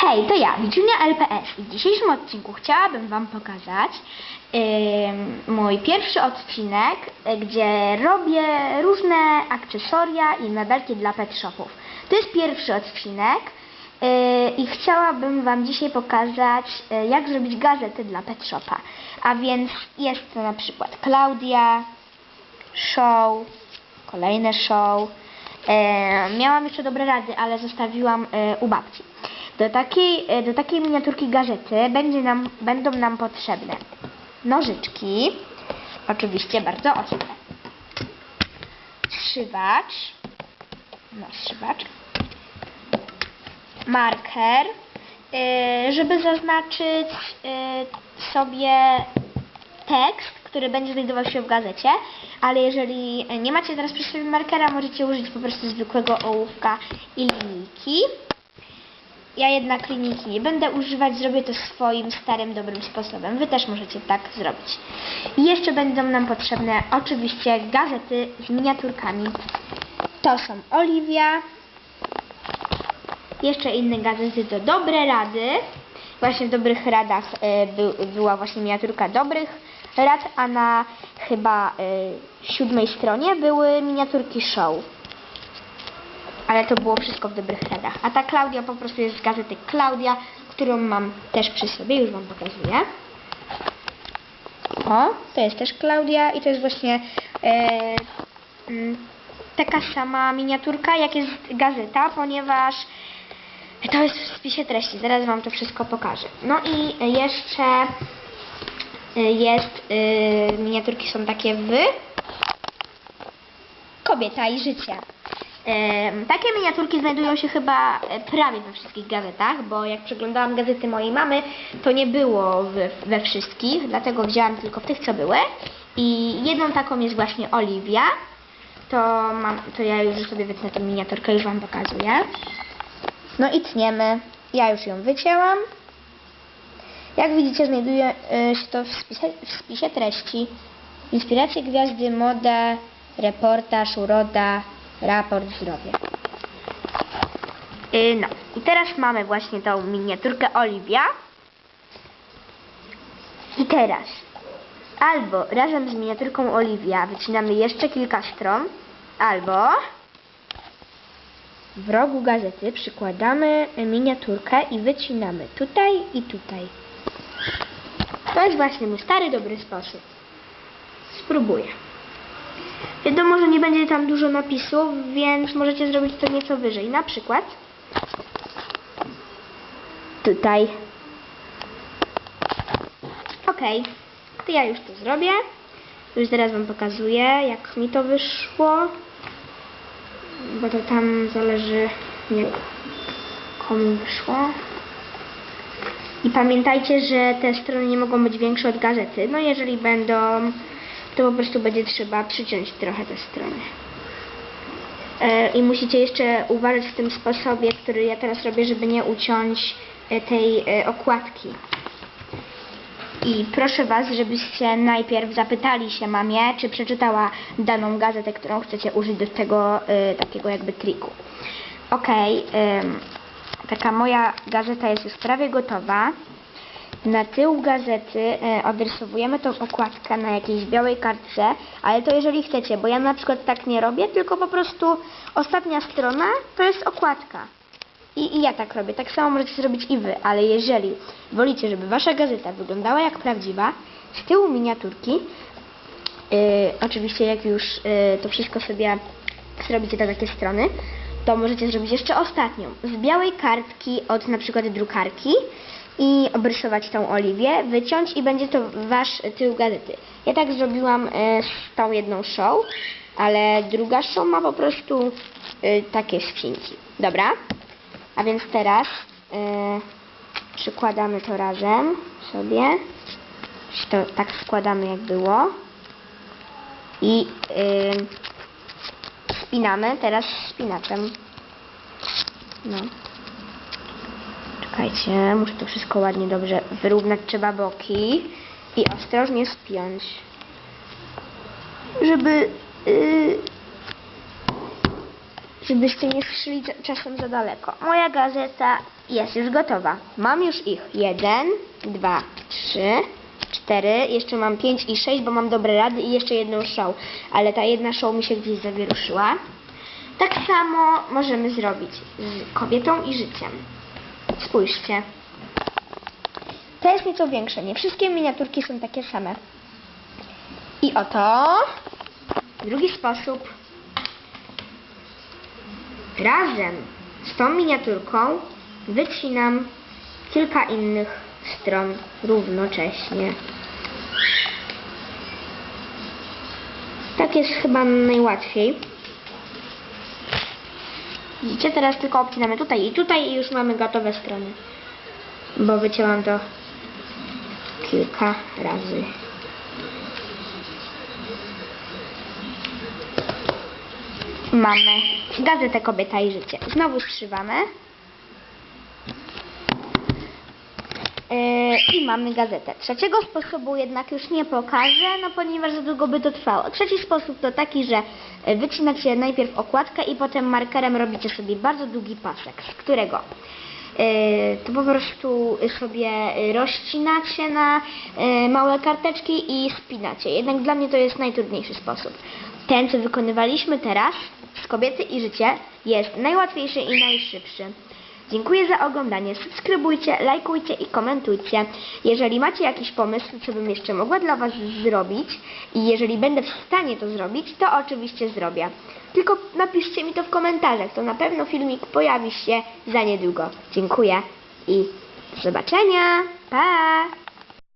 Hej, to ja, Wiczunia LPS i w dzisiejszym odcinku chciałabym Wam pokazać ym, mój pierwszy odcinek, y, gdzie robię różne akcesoria i medalki dla pet shopów. To jest pierwszy odcinek y, i chciałabym Wam dzisiaj pokazać, y, jak zrobić gazety dla pet shopa. A więc jest to na przykład Klaudia, show, kolejne show. E, miałam jeszcze dobre rady, ale zostawiłam e, u babci. Do takiej, e, do takiej miniaturki gazety będzie nam, będą nam potrzebne nożyczki, oczywiście bardzo ostre, zszywacz, no zszywacz, marker, e, żeby zaznaczyć e, sobie tekst, który będzie znajdował się w gazecie, ale jeżeli nie macie teraz przy sobie markera, możecie użyć po prostu zwykłego ołówka i linijki. Ja jednak linijki nie będę używać, zrobię to swoim starym, dobrym sposobem. Wy też możecie tak zrobić. I jeszcze będą nam potrzebne oczywiście gazety z miniaturkami. To są Oliwia, jeszcze inne gazety to Dobre Rady. Właśnie w Dobrych Radach był, była właśnie miniaturka Dobrych Rad, a na chyba e, siódmej stronie były miniaturki show. Ale to było wszystko w Dobrych Radach. A ta Klaudia po prostu jest z gazety Klaudia, którą mam też przy sobie, już Wam pokazuję. O, to jest też Klaudia i to jest właśnie e, mm, taka sama miniaturka, jak jest gazeta, ponieważ to jest w spisie treści. Zaraz Wam to wszystko pokażę. No i jeszcze y, jest, y, miniaturki są takie w Kobieta i życie. Takie miniaturki znajdują się chyba e, prawie we wszystkich gazetach, bo jak przeglądałam gazety mojej mamy, to nie było we, we wszystkich, dlatego wzięłam tylko w tych, co były. I jedną taką jest właśnie Oliwia. To, mam, to ja już sobie wytnę tę miniaturkę, już Wam pokazuję. No i tniemy. Ja już ją wycięłam. Jak widzicie, znajduje y, się to w spisie, w spisie treści. Inspiracje gwiazdy, moda, reportaż, uroda, raport, zdrowie. Y, no i teraz mamy właśnie tą miniaturkę Oliwia. I teraz albo razem z miniaturką Oliwia wycinamy jeszcze kilka stron, albo w rogu gazety przykładamy miniaturkę i wycinamy tutaj i tutaj. To jest właśnie mój stary, dobry sposób. Spróbuję. Wiadomo, że nie będzie tam dużo napisów, więc możecie zrobić to nieco wyżej. Na przykład tutaj. Ok, to ja już to zrobię. Już zaraz Wam pokazuję, jak mi to wyszło bo to tam zależy jak komu wyszło. I pamiętajcie, że te strony nie mogą być większe od gazety. No jeżeli będą, to po prostu będzie trzeba przyciąć trochę te strony. E, I musicie jeszcze uważać w tym sposobie, który ja teraz robię, żeby nie uciąć e, tej e, okładki. I proszę Was, żebyście najpierw zapytali się mamie, czy przeczytała daną gazetę, którą chcecie użyć do tego takiego jakby triku. Okej, ym, taka moja gazeta jest już prawie gotowa. Na tył gazety odrysowujemy tą okładkę na jakiejś białej kartce, ale to jeżeli chcecie, bo ja na przykład tak nie robię, tylko po prostu ostatnia strona to jest okładka. I, I ja tak robię. Tak samo możecie zrobić i wy, ale jeżeli wolicie, żeby wasza gazeta wyglądała jak prawdziwa, z tyłu miniaturki, yy, oczywiście jak już yy, to wszystko sobie zrobicie na takie strony, to możecie zrobić jeszcze ostatnią. Z białej kartki od na przykład drukarki i obrysować tą oliwię, wyciąć i będzie to wasz tył gazety. Ja tak zrobiłam yy, z tą jedną show, ale druga show ma po prostu yy, takie ścinki. Dobra? A więc teraz yy, przykładamy to razem sobie. To tak składamy jak było. I yy, spinamy teraz spinaczem. No. Czekajcie, muszę to wszystko ładnie dobrze wyrównać. Trzeba boki i ostrożnie spiąć. Żeby yy, żebyście nie szli cza- czasem za daleko. Moja gazeta jest już gotowa. Mam już ich. Jeden, dwa, trzy, cztery. Jeszcze mam pięć i sześć, bo mam dobre rady i jeszcze jedną show. Ale ta jedna show mi się gdzieś zawieruszyła. Tak samo możemy zrobić z kobietą i życiem. Spójrzcie. To jest nieco większe. Nie wszystkie miniaturki są takie same. I oto drugi sposób. Razem z tą miniaturką wycinam kilka innych stron równocześnie. Tak jest chyba najłatwiej. Widzicie, teraz tylko obcinamy tutaj i tutaj i już mamy gotowe strony. Bo wycięłam to kilka razy. Mamy gazetę Kobieta i Życie. Znowu zszywamy. Yy, I mamy gazetę. Trzeciego sposobu jednak już nie pokażę, no ponieważ za długo by to trwało. Trzeci sposób to taki, że yy, wycinacie najpierw okładkę i potem markerem robicie sobie bardzo długi pasek, z którego yy, to po prostu sobie rozcinacie na małe karteczki i spinacie. Jednak dla mnie to jest najtrudniejszy sposób. Ten, co wykonywaliśmy teraz z kobiety i życie jest najłatwiejszy i najszybszy. Dziękuję za oglądanie. Subskrybujcie, lajkujcie i komentujcie. Jeżeli macie jakiś pomysł, co bym jeszcze mogła dla Was zrobić i jeżeli będę w stanie to zrobić, to oczywiście zrobię. Tylko napiszcie mi to w komentarzach, to na pewno filmik pojawi się za niedługo. Dziękuję i do zobaczenia. Pa!